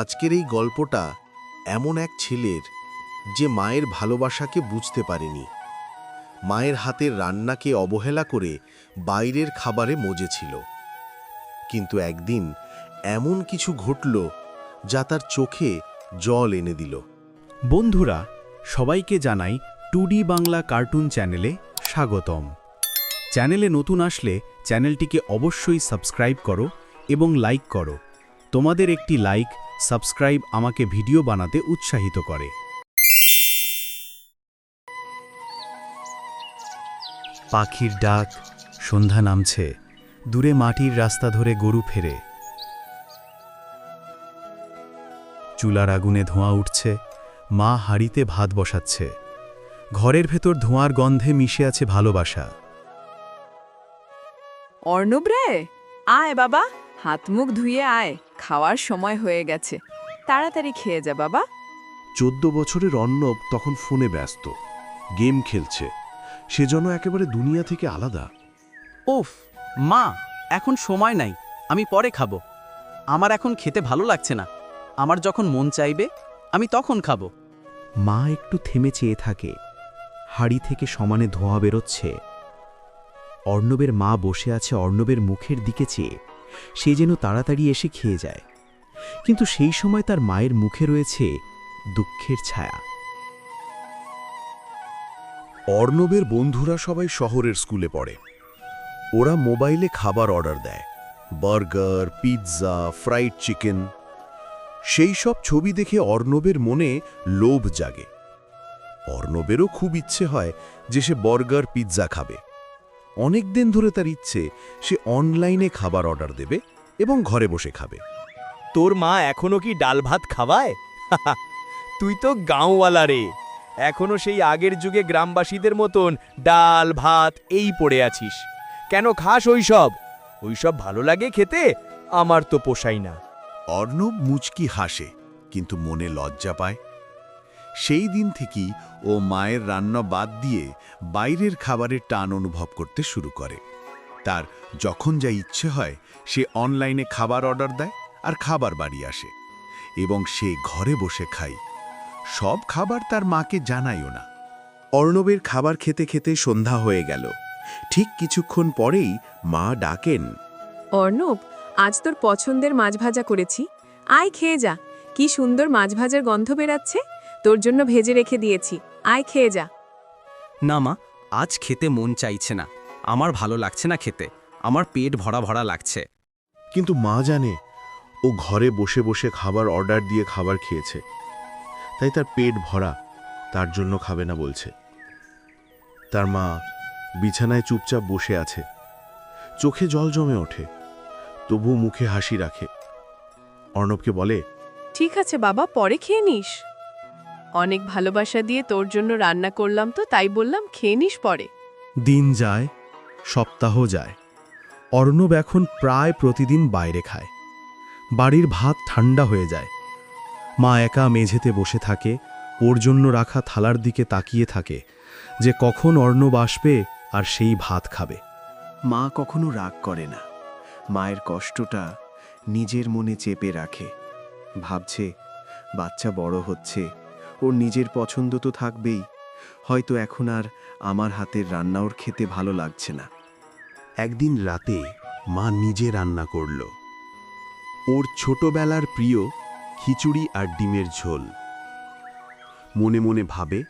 আজকের এই গল্পটা এমন এক ছেলের যে মায়ের ভালোবাসাকে বুঝতে পারেনি। মায়ের হাতের রান্নাকে অবহেলা করে বাইরের খাবারে মজেছিল কিন্তু একদিন এমন কিছু ঘটল যা তার চোখে জল এনে দিল। বন্ধুরা, সবাইকে জানাই টুডি বাংলা কার্টুন চ্যানেলে স্বাগতম। চ্যানেলে নতুন আসলে চ্যানেলটিকে অবশ্যই সাবস্ক্রাইব করো এবং লাইক করো। তোমাদের একটি লাইক সাবস্ক্রাইব আমাকে ভিডিও বানাতে উৎসাহিত করে। পাখির ডাক, সন্ধ্যা নামছে। দূরে মাটির রাস্তা ধরে গরু ফেরে। চুলার আগুনে ধোঁয়া উঠছে। মা হাড়িতে ভাত বসাচ্ছে। ঘরের ভেতর ধোঁয়ার গন্ধে মিশে আছে ভালোবাসা। অর্ণব রে, আয় বাবা, হাত মুখ ধুয়ে আয়। খাওয়ার সময় হয়ে গেছে। তাড়াতাড়ি খেয়ে যা বাবা। চোদ্দ বছরের অর্ণব তখন ফোনে ব্যস্ত। গেম খেলছে। সেজন্য একেবারে দুনিয়া থেকে আলাদা। ওফ মা এখন সময় নাই। আমি পরে খাব। আমার এখন খেতে ভালো লাগছে না। আমার যখন মন চাইবে আমি তখন খাব। মা একটু থেমে চেয়ে থাকে। হাড়ি থেকে সমানে ধোঁয়া বেরোচ্ছে। অর্ণবের মা বসে আছে অর্ণবের মুখের দিকে চেয়ে। সে যেন তাড়াতাড়ি এসে খেয়ে যায়। কিন্তু সেই সময় তার মায়ের মুখে রয়েছে দুঃখের ছায়া। অর্ণবের বন্ধুরা সবাই শহরের স্কুলে পড়ে। ওরা মোবাইলে খাবার অর্ডার দেয়। Burger, pizza, fried chicken. সেই সব ছবি দেখে অর্ণবের মনে লোভ জাগে। অর্ণবেরও খুব ইচ্ছে হয় যে সে বার্গার, পিৎজা খাবে। অনেক দিন ধরে তার ইচ্ছে সে অনলাইনে খাবার অর্ডার দেবে এবং ঘরে বসে খাবে। তোর মা এখনও কি ডাল ভাত খাওয়ায়? তুই তো গাঁওওয়ালা রে। এখনও সেই আগের যুগে গ্রামবাসীদের মতন ডাল ভাত এই পড়ে আছিস। কেন খাস ওইসব? ওইসব ভালো লাগে খেতে আমার তো পোষাই না। অর্ণব মুচকি হাসে কিন্তু মনে লজ্জা পায়। সেই দিন থেকেই ও মায়ের রান্না বাদ দিয়ে বাইরের খাবারের টান অনুভব করতে শুরু করে। তার যখন যা ইচ্ছে হয়, সে অনলাইনে খাবার অর্ডার দেয় আর খাবার বাড়ি আসে এবং সে ঘরে বসে খায়। সব খাবার তার মাকে জানায়ও না। অর্ণবের খাবার খেতে খেতে সন্ধ্যা হয়ে গেল। ঠিক কিছুক্ষণ পরেই মা ডাকেন, অর্ণব, আজ তোর পছন্দের মাছ ভাজা করেছি। আয় খেয়ে যা। কি সুন্দর মাছ ভাজার গন্ধ বেরাচ্ছে তোর জন্য ভেজে রেখে দিয়েছি। আয় খেয়ে যা। না মা আজ খেতে মন চাইছে না। আমার ভালো লাগছে না খেতে। আমার পেট ভরা ভরা লাগছে। কিন্তু মা জানে ও ঘরে বসে বসে খাবার অর্ডার দিয়ে খাবার খেয়েছে। তাই তার পেট ভরা তার জন্য খাবে না বলছে। তার মা বিছানায় চুপচাপ বসে আছে। চোখে জল জমে ওঠে তবু মুখে হাসি রাখে। অর্ণবকে বলে ঠিক আছে বাবা পরে খেয়ে নিস। অনেক ভালোবাসা দিয়ে তোর জন্য রান্না করলাম তো তাই বললাম খেয়ে নিস পরে। দিন যায় সপ্তাহ যায়। অর্ণব এখন প্রায় প্রতিদিন বাইরে খায়। বাড়ির ভাত ঠান্ডা হয়ে যায়। মা একা মেঝেতে বসে থাকে ওর জন্য রাখা থালার দিকে তাকিয়ে থাকে যে কখন অর্ণব আসবে আর সেই ভাত খাবে। মা কখনো রাগ করে না। মায়ের কষ্টটা নিজের মনে চেপে রাখে। ভাবছে বাচ্চা বড় হচ্ছে ওর নিজের পছন্দ তো থাকবেই। হয়তো এখন আর আমার হাতের রান্না ওর খেতে ভালো লাগছে না। একদিন রাতে মা নিজে রান্না করল। ওর ছোটবেলার প্রিয় খিচুড়ি আর ডিমের ঝোল। মনে মনে ভাবে,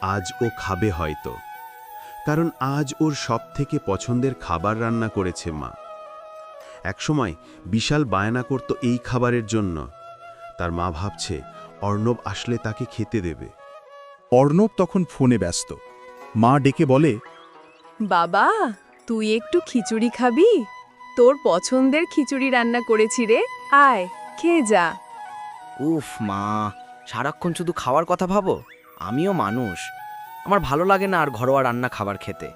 আজ ও খাবে হয়তো। কারণ আজ ওর সব থেকে পছন্দের খাবার রান্না করেছে মা। একসময় বিশাল বায়না করত এই খাবারের জন্য। তার মা ভাবছে অর্ণব আসলে তাকে খেতে দেবে। অর্ণব তখন ফোনে ব্যস্ত। মা ডেকে বলে বাবা তুই একটু খিচুড়ি খাবি? তোর পছন্দের খিচুড়ি রান্না করেছি রে। আয় খেয়ে যা। উফ মা সারাক্ষণ শুধু খাওয়ার কথা ভাবো? আমিও মানুষ। আমার ভালো লাগে না আর ঘরোয়া রান্না খাবার খেতে।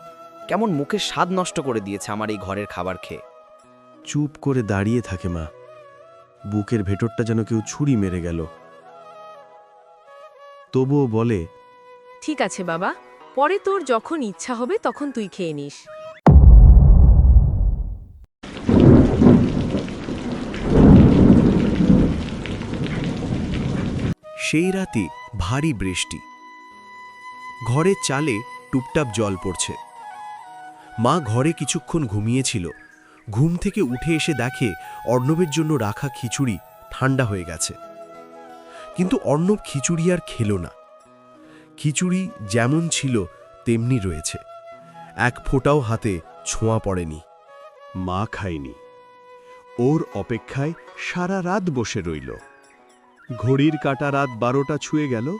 কেমন মুখের স্বাদ নষ্ট করে দিয়েছে আমার এই ঘরের খাবার খেয়ে। চুপ করে দাঁড়িয়ে থাকে মা। বুকের ভেতরটা যেন কেউ ছুরি মেরে গেল। তবুও বলে ঠিক আছে বাবা পরে তোর যখন ইচ্ছা হবে তখন তুই খেয়ে নিস। সেই রাতে ভারী বৃষ্টি। ঘরের চালে টুপটাপ জল পড়ছে। মা ঘরে কিছুক্ষণ ঘুমিয়েছিল। ঘুম থেকে উঠে এসে দেখে অর্ণবের জন্য রাখা খিচুড়ি ঠান্ডা হয়ে গেছে। কিন্তু অর্ণব খিচুড়ি আর খেল না। খিচুড়ি যেমন ছিল তেমনি রয়েছে। এক ফোঁটাও হাতে ছোঁয়া পড়েনি। মা খায়নি। ওর অপেক্ষায় সারা রাত বসে রইল। ঘড়ির কাটা রাত বারোটা ছুঁয়ে গেল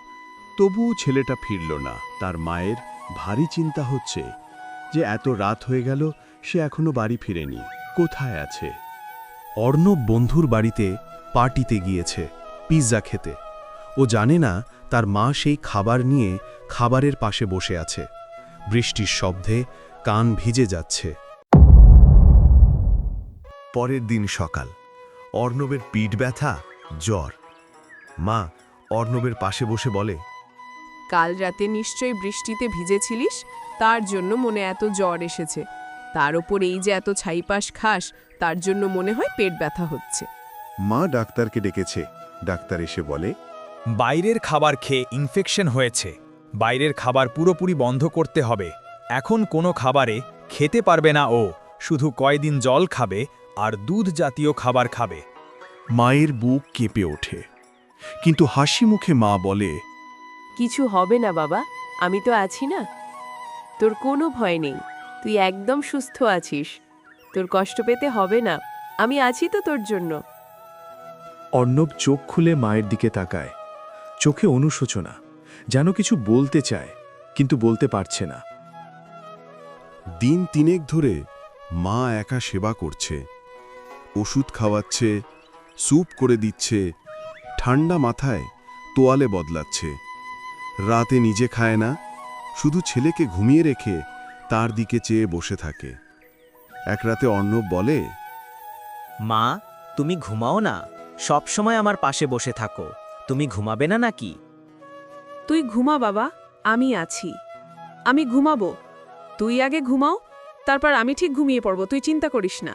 তবুও ছেলেটা ফিরল না। তার মায়ের ভারী চিন্তা হচ্ছে যে এত রাত হয়ে গেল সে এখনও বাড়ি ফিরেনি। কোথায় আছে? অর্ণব বন্ধুর বাড়িতে পার্টিতে গিয়েছে পিৎজা খেতে। ও জানে না তার মা সেই খাবার নিয়ে খাবারের পাশে বসে আছে। বৃষ্টির শব্দে কান ভিজে যাচ্ছে। পরের দিন সকাল। অর্ণবের পিঠ ব্যথা জ্বর। মা অর্ণবের পাশে বসে বলে কাল রাতে নিশ্চয়ই বৃষ্টিতে ভিজেছিলিস? তার জন্য মনে এত জ্বর এসেছে। তার ওপর এই যে এত ছাইপাশ খাস তার জন্য মনে হয় পেট ব্যথা হচ্ছে। মা ডাক্তারকে ডেকেছে। ডাক্তার এসে বলে বাইরের খাবার খেয়ে ইনফেকশন হয়েছে। বাইরের খাবার পুরোপুরি বন্ধ করতে হবে। এখন কোনো খাবারে খেতে পারবে না ও। শুধু কয়দিন জল খাবে আর দুধ জাতীয় খাবার খাবে। মায়ের বুক কেঁপে ওঠে। কিন্তু হাসি মুখে মা বলে কিছু হবে না বাবা আমি তো আছি না। তোর কোনো ভয় নেই। তুই একদম সুস্থ আছিস। তোর কষ্ট পেতে হবে না। আমি আছি তো তোর জন্য। অর্ণব চোখ খুলে মায়ের দিকে তাকায়। চোখে অনুশোচনা যেন কিছু বলতে চায় কিন্তু বলতে পারছে না। দিন তিনেক ধরে মা একা সেবা করছে ওষুধ খাওয়াচ্ছে স্যুপ করে দিচ্ছে ঠান্ডা মাথায় তোয়ালে বদলাচ্ছে। রাতে নিজে খায় না শুধু ছেলেকে ঘুমিয়ে রেখে তার দিকে চেয়ে বসে থাকে। এক রাতে অর্ণব বলে মা তুমি ঘুমাও না সব সময় আমার পাশে বসে থাকো। তুমি ঘুমাবে না নাকি? তুই ঘুমা বাবা আমি আছি। আমি ঘুমাবো। তুই আগে ঘুমাও তারপর আমি ঠিক ঘুমিয়ে পড়ব তুই চিন্তা করিস না।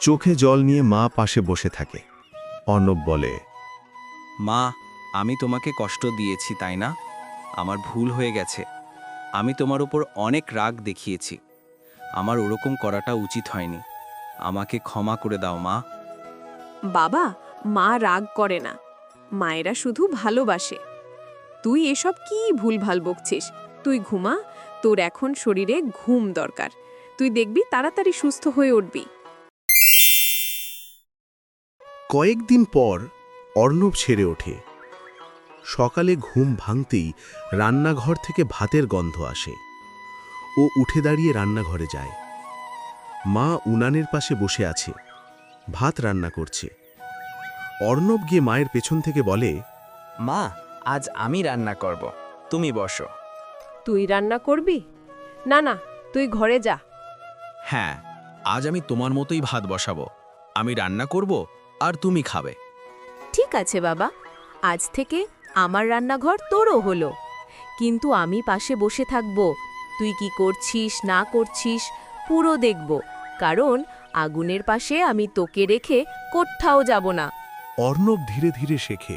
চোখে জল নিয়ে মা পাশে বসে থাকে। অর্ণব বলে মা আমি তোমাকে কষ্ট দিয়েছি তাই না? আমার ভুল হয়ে গেছে। আমি তোমার উপর অনেক রাগ দেখিয়েছি। আমার ওরকম করাটা উচিত হয়নি। আমাকে ক্ষমা করে দাও মা। বাবা মা রাগ করে না। মায়েরা শুধু ভালোবাসে। তুই এসব কি ভুলভাল বকছিস? তুই ঘুমা, তোর এখন শরীরে ঘুম দরকার। তুই দেখবি তাড়াতাড়ি সুস্থ হয়ে উঠবি। কয়েকদিন পর অর্ণব ছেড়ে ওঠে। সকালে ঘুম ভাঙতেই রান্নাঘর থেকে ভাতের গন্ধ আসে। ও উঠে দাঁড়িয়ে রান্নাঘরে যায়। মা উনানের পাশে বসে আছে। ভাত রান্না করছে। অর্ণব গিয়ে মায়ের পেছন থেকে বলে মা আজ আমি রান্না করব। তুমি বসো। তুই রান্না করবি? না না তুই ঘরে যা। হ্যাঁ আজ আমি তোমার মতোই ভাত বসাবো। আমি রান্না করব আর তুমি খাবে। ঠিক আছে বাবা। আজ থেকে আমার রান্নাঘর তোরও হলো। কিন্তু আমি পাশে বসে থাকব। তুই কি করছিস না করছিস পুরো দেখব। কারণ আগুনের পাশে আমি তোকে রেখে কোথাও যাব না। অর্ণব ধীরে ধীরে শেখে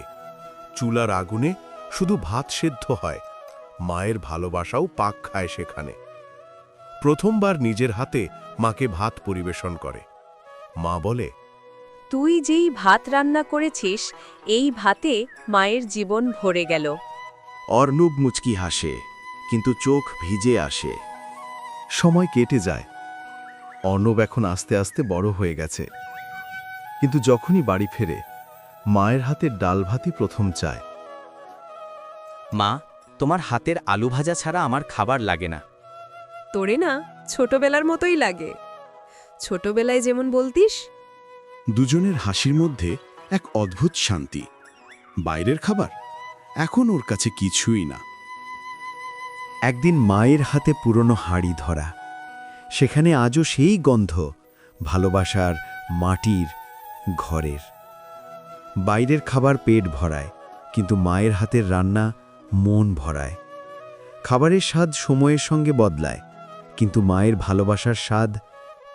চুলার আগুনে শুধু ভাত সেদ্ধ হয় মায়ের ভালোবাসাও পাক খায় সেখানে। প্রথমবার নিজের হাতে মাকে ভাত পরিবেশন করে। মা বলে তুই যেই ভাত রান্না করেছিস এই ভাতে মায়ের জীবন ভরে গেল। অর্ণব মুচকি হাসে কিন্তু চোখ ভিজে আসে। সময় কেটে যায়। অর্ণব এখন আস্তে আস্তে বড় হয়ে গেছে। কিন্তু যখনই বাড়ি ফেরে মায়ের হাতের ডাল ভাতই প্রথম চায়। মা তোমার হাতের আলু ভাজা ছাড়া আমার খাবার লাগে না। তোরে না ছোটবেলার মতোই লাগে। ছোটবেলায় যেমন বলতিস। দুজনের হাসির মধ্যে এক অদ্ভুত শান্তি। বাইরের খাবার? এখন ওর কাছে কিছুই না। একদিন মায়ের হাতে পুরনো হাড়ি ধরা। সেখানে আজও সেই গন্ধ ভালোবাসার মাটির ঘরের। বাইরের খাবার পেট ভরায়, কিন্তু মায়ের হাতের রান্না মন ভরায়। খাবারের স্বাদ সময়ের সঙ্গে বদলায়, কিন্তু মায়ের ভালোবাসার স্বাদ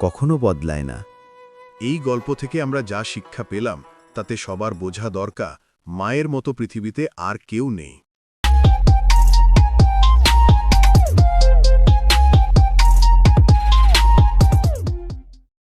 কখনো বদলায় না। এই গল্প থেকে আমরা যা শিক্ষা পেলাম, তাতে সবার বোঝা দরকার, মায়ের মতো পৃথিবীতে আর কেউ নেই।